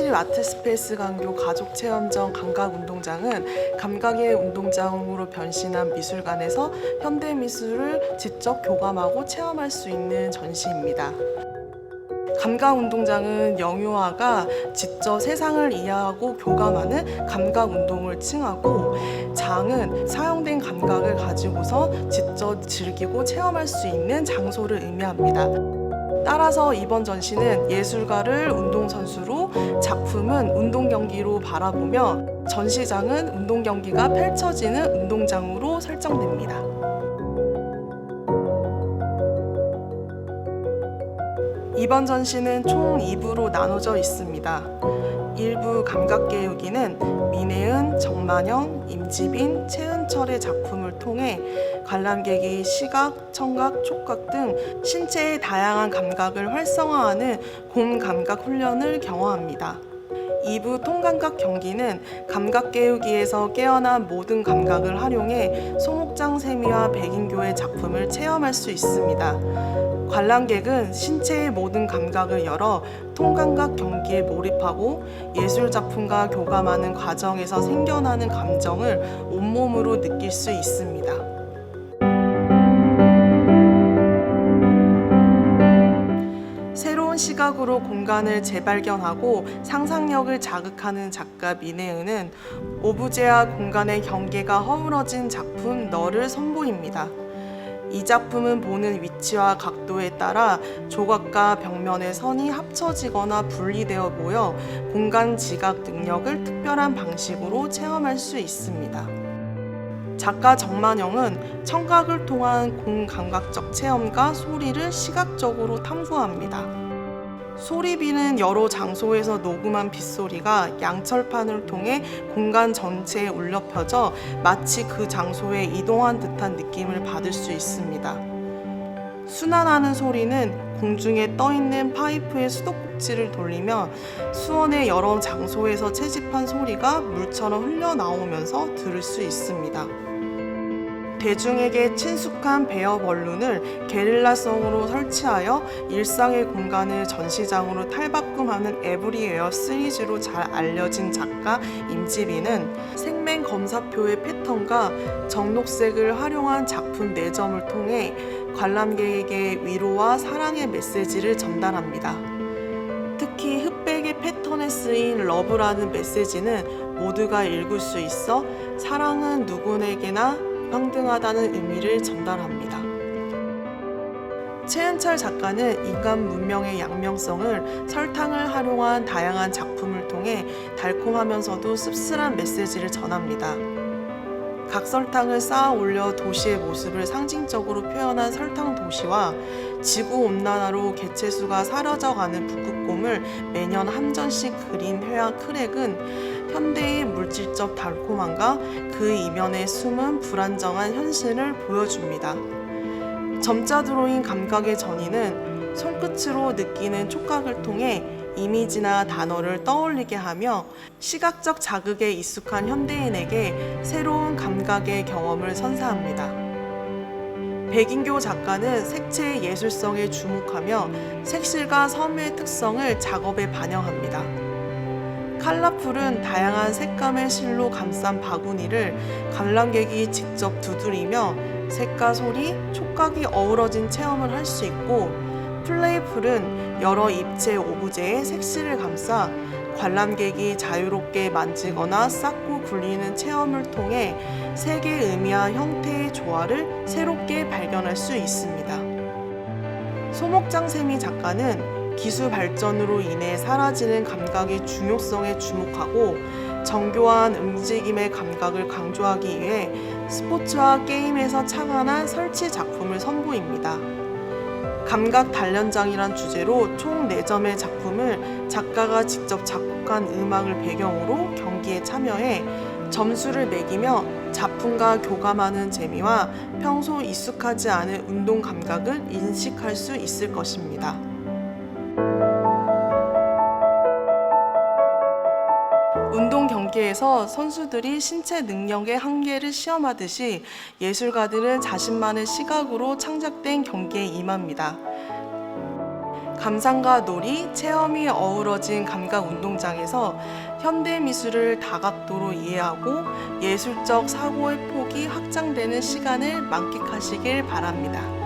세종시 아트스페이스 강교 가족 체험전 감각 운동장은 감각의 운동장으로 변신한 미술관에서 현대 미술을 직접 교감하고 체험할 수 있는 전시입니다. 감각 운동장은 영유아가 직접 세상을 이해하고 교감하는 감각 운동을 칭하고 장은 사용된 감각을 가지고서 직접 즐기고 체험할 수 있는 장소를 의미합니다. 따라서 이번 전시는 예술가를 운동선수로 작품은 운동 경기로 바라보며 전시장은 운동 경기가 펼쳐지는 운동장으로 설정됩니다. 이번 전시는 총 2부로 나눠져 있습니다. 1부 감각개혁기는 민혜은, 정만영, 임지빈, 최은철의 작품을 통해 관람객이 시각, 청각, 촉각 등 신체의 다양한 감각을 활성화하는 곰 감각 훈련을 경험합니다. 2부 통감각 경기는 감각개우기에서 깨어난 모든 감각을 활용해 소목장 세미와 백인교의 작품을 체험할 수 있습니다. 관람객은 신체의 모든 감각을 열어 통감각 경기에 몰입하고 예술 작품과 교감하는 과정에서 생겨나는 감정을 온몸으로 느낄 수 있습니다. 시각으로 공간을 재발견하고 상상력을 자극하는 작가 민혜은은 오브제와 공간의 경계가 허물어진 작품 너를 선보입니다. 이 작품은 보는 위치와 각도에 따라 조각과 벽면의 선이 합쳐지거나 분리되어 보여 공간 지각 능력을 특별한 방식으로 체험할 수 있습니다. 작가 정만영은 청각을 통한 공감각적 체험과 소리를 시각적으로 탐구합니다. 소리비는 여러 장소에서 녹음한 빗소리가 양철판을 통해 공간 전체에 울려 펴져 마치 그 장소에 이동한 듯한 느낌을 받을 수 있습니다. 순환하는 소리는 공중에 떠 있는 파이프의 수도꼭지를 돌리며 수원의 여러 장소에서 채집한 소리가 물처럼 흘러나오면서 들을 수 있습니다. 대중에게 친숙한 베어 벌룬을 게릴라성으로 설치하여 일상의 공간을 전시장으로 탈바꿈하는 에브리웨어 시리즈로 잘 알려진 작가 임지빈은 생맹 검사표의 패턴과 정록색을 활용한 작품 내점을 통해 관람객에게 위로와 사랑의 메시지를 전달합니다. 특히 흑백의 패턴에 쓰인 러브라는 메시지는 모두가 읽을 수 있어 사랑은 누구에게나 평등하다는 의미를 전달합니다. 최은철 작가는 인간 문명의 양명성을 설탕을 활용한 다양한 작품을 통해 달콤하면서도 씁쓸한 메시지를 전합니다. 각설탕을 쌓아 올려 도시의 모습을 상징적으로 표현한 설탕 도시와 지구 온난화로 개체수가 사라져가는 북극곰을 매년 한 전씩 그린 회화 크랙은 현대의 물질적 달콤함과 그 이면에 숨은 불안정한 현실을 보여줍니다. 점자 드로잉 감각의 전이는 손끝으로 느끼는 촉각을 통해 이미지나 단어를 떠올리게 하며 시각적 자극에 익숙한 현대인에게 새로운 감각의 경험을 선사합니다. 백인교 작가는 색채의 예술성에 주목하며 색실과 섬의 특성을 작업에 반영합니다. 칼라풀은 다양한 색감의 실로 감싼 바구니를 관람객이 직접 두드리며 색과 소리, 촉각이 어우러진 체험을 할 수 있고 플레이풀은 여러 입체 오브제의 색실을 감싸 관람객이 자유롭게 만지거나 쌓고 굴리는 체험을 통해 색의 의미와 형태의 조화를 새롭게 발견할 수 있습니다. 소목장세미 작가는 기술 발전으로 인해 사라지는 감각의 중요성에 주목하고 정교한 움직임의 감각을 강조하기 위해 스포츠와 게임에서 착안한 설치 작품을 선보입니다. 감각 단련장이란 주제로 총 4점의 작품을 작가가 직접 작곡한 음악을 배경으로 경기에 참여해 점수를 매기며 작품과 교감하는 재미와 평소 익숙하지 않은 운동 감각을 인식할 수 있을 것입니다. 운동 경기에서 선수들이 신체 능력의 한계를 시험하듯이 예술가들은 자신만의 시각으로 창작된 경기에 임합니다. 감상과 놀이, 체험이 어우러진 감각 운동장에서 현대 미술을 다각도로 이해하고 예술적 사고의 폭이 확장되는 시간을 만끽하시길 바랍니다.